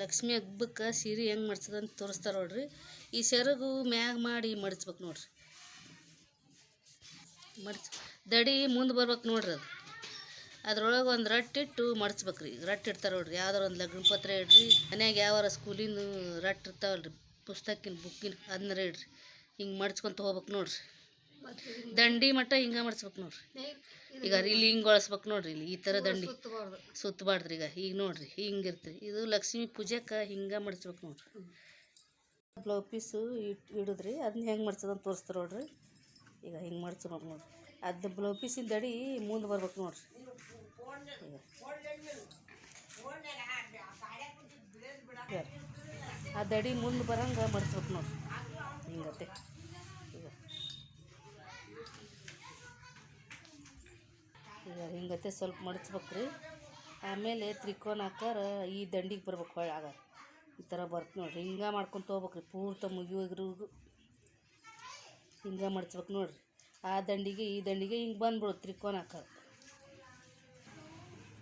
ಲಕ್ಷ್ಮಿ ಹಬ್ಬಕ್ಕೆ ಸೀರೆ ಹೆಂಗೆ ಅಂತ ತೋರಿಸ್ತಾರೆ ನೋಡ್ರಿ. ಈ ಸೆರಗು ಮ್ಯಾಗ ಮಾಡಿ ಮಡಚ್ಬೇಕು ನೋಡ್ರಿ. ಮಡ್ಚ್, ದಡಿ ಮುಂದೆ ಬರ್ಬೇಕು ನೋಡ್ರಿ ಅದು. ಅದ್ರೊಳಗೆ ಒಂದು ರಟ್ಟಿಟ್ಟು ರೀ ರಟ್ಟು ಇಡ್ತಾರೆ ನೋಡ್ರಿ. ಯಾವ್ದಾರು ಒಂದು ಲಗ್ನ ಪತ್ರ ಇಡ್ರಿ. ಮನ್ಯಾಗ ಯಾವಾರ ಸ್ಕೂಲಿನ ರಟ್ಟು ಇರ್ತಾವಲ್ರಿ. ಪುಸ್ತಕಿನ, ಬುಕ್ಕಿನ ಅದನ್ನ ಇಡ್ರಿ. ಹಿಂಗೆ ಮಡ್ಚ್ಕೊಂತ ಹೋಗ್ಬೇಕು ನೋಡ್ರಿ. ದಂಡಿ ಮಟ್ಟ ಹಿಂಗೆ ಮಡ್ಸ್ಬೇಕು ನೋಡ್ರಿ. ಈಗ ಇಲ್ಲಿ ಹಿಂಗೆ ಒಳಸ್ಬೇಕು ನೋಡ್ರಿ ಇಲ್ಲಿ ಈ ಥರ ದಂಡಿ. ಸುತ್ತಬಾರ್ದ್ರಿ ಈಗ ಈಗ ನೋಡ್ರಿ ಹಿಂಗೆ ಇರ್ತೀರಿ ಇದು ಲಕ್ಷ್ಮಿ ಪೂಜೆಕ ಹಿಂಗ ಮಡಿಸ್ಬೇಕು ನೋಡ್ರಿ. ಬ್ಲೌ ಪೀಸು ಇಟ್ ಇಡುದ್ರಿ ಅದನ್ನ ಹೆಂಗೆ ಮಡ್ಸೋದಂತ ತೋರಿಸ್ತಾರೆ ನೋಡ್ರಿ. ಈಗ ಹಿಂಗೆ ಮಡ್ಸ್ಬೇಕು ನೋಡ್ರಿ. ಅದು ಬ್ಲೌ ಪೀಸಿಂದ ದಡಿ ಮುಂದೆ ಬರ್ಬೇಕು ನೋಡ್ರಿ. ಈಗ. ಈಗ. ಆ ದಡಿ ಮುಂದೆ ಬರಂಗೆ ಮಡ್ಸ್ಬೇಕು ನೋಡ್ರಿ. ಹಿಂಗತ್ತೆ. ಈಗ ಹಿಂಗತೆ ಸ್ವಲ್ಪ ಮಡಚ್ಬೇಕು ರೀ ಆಮೇಲೆ ತ್ರಿಕೋನ ಆಕಾರ ಈ ದಂಡಿಗೆ ಬರ್ಬೇಕು ಹೊಳ್ಳಿ ಆಗ ಈ ಥರ ಬರ್ತು ನೋಡಿರಿ. ಹಿಂಗೆ ಮಾಡ್ಕೊಂತ ಹೋಗ್ಬೇಕು ರೀ ಪೂರ್ತ ಮುಗಿಯೋಗ್ರಿಗೂ ಹಿಂಗೆ ಮಡ್ಚ್ಬೇಕು ನೋಡಿರಿ. ಆ ದಂಡಿಗೆ, ಈ ದಂಡಿಗೆ ಹಿಂಗೆ ಬಂದ್ಬಿಡುತ್ತೆ ತ್ರಿಕೋನ ಆಕಾರ.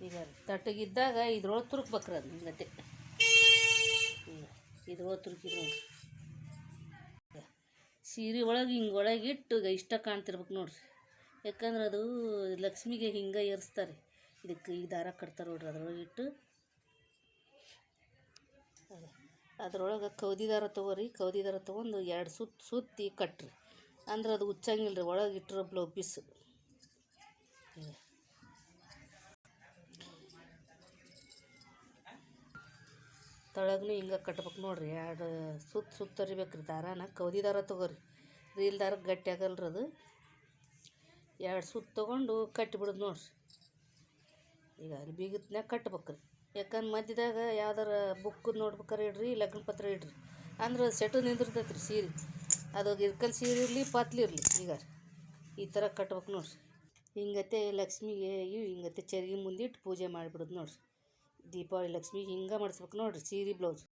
ಈಗ ತಟ್ಟಗಿದ್ದಾಗ ಇದ್ರೊಳಗೆ ತುರುಕ್ಬೇಕ್ರಿ ಅದು ಹಿಂಗತೆ. ಇದ್ರೊಳಗೆ ತುರುಕಿದ್ರು ಸೀರೆ ಒಳಗೆ ಹಿಂಗೆ ಒಳಗೆ ಇಟ್ಟು ಈಗ ಇಷ್ಟ ಕಾಣ್ತಿರ್ಬೇಕು ನೋಡ್ರಿ. ಯಾಕಂದ್ರೆ ಅದು ಲಕ್ಷ್ಮಿಗೆ ಹಿಂಗೆ ಏರಿಸ್ತಾರೆ. ಇದಕ್ಕೆ ಈ ದಾರ ಕಟ್ತಾರೆ ನೋಡ್ರಿ, ಅದ್ರೊಳಗೆ ಇಟ್ಟು. ಅದೇ, ಅದ್ರೊಳಗೆ ಕೌದಿ ದಾರ ತೊಗೋರಿ, ಕೌದಿ ದಾರ ತೊಗೊಂಡು ಎರಡು ಸುತ್ತು ಸುತ್ತಿ ಕಟ್ರಿ. ಅಂದ್ರೆ ಅದು ಉಚ್ಚಂಗಿಲ್ಲ ರೀ ಒಳಗೆ ಇಟ್ಟರು ಬ್ಲೌ ಪೀಸ್. ತಳಗೂ ಹಿಂಗೆ ಕಟ್ಬೇಕು ನೋಡ್ರಿ, ಎರಡು ಸುತ್ತ ಸುತ್ತರಿಬೇಕು ರೀ ದಾರಾನ. ಕೌದಿ ದಾರ ತೊಗೋರಿ. ರೀಲ್ ದಾರ ಗಟ್ಟಿ ಆಗಲ್ರಿ ಅದು. ಎರಡು ಸುತ್ತ ತೊಗೊಂಡು ಕಟ್ಟಿಬಿಡೋದು ನೋಡ್ರಿ. ಈಗ ಅಲ್ಲಿ ಬೀಗತ್ನಾಗ ಕಟ್ಬೇಕು ರೀ ಯಾಕಂದ್ರೆ ಮಧ್ಯದಾಗ ಯಾವ್ದಾರ ಬುಕ್ ನೋಡ್ಬೇಕಾರೆ ಇಡ್ರಿ, ಲಗ್ನ ಪತ್ರ ಇಡ್ರಿ. ಅಂದ್ರೆ ಸೆಟು ನಿಂದಿರ್ತೈತೆ ರೀ ಸೀರೆ. ಅದು ಇರ್ಕಲ್ ಸೀರೆ ಇರಲಿ ಪತ್ಲಿರಲಿ ಈಗ. ಈ ಥರ ಕಟ್ಬೇಕು ನೋಡ್ರಿ. ಹಿಂಗತ್ತೆ ಲಕ್ಷ್ಮಿಗೆ, ಇವು ಹಿಂಗತ್ತೆ ಚರಿಗೆ ಮುಂದಿಟ್ಟು ಪೂಜೆ ಮಾಡಿಬಿಡೋದು ನೋಡ್ರಿ. ದೀಪಾವಳಿ ಲಕ್ಷ್ಮಿಗೆ ಹಿಂಗೆ ಮಾಡಿಸ್ಬೇಕು ನೋಡ್ರಿ ಸೀರೆ, ಬ್ಲೌಸ್.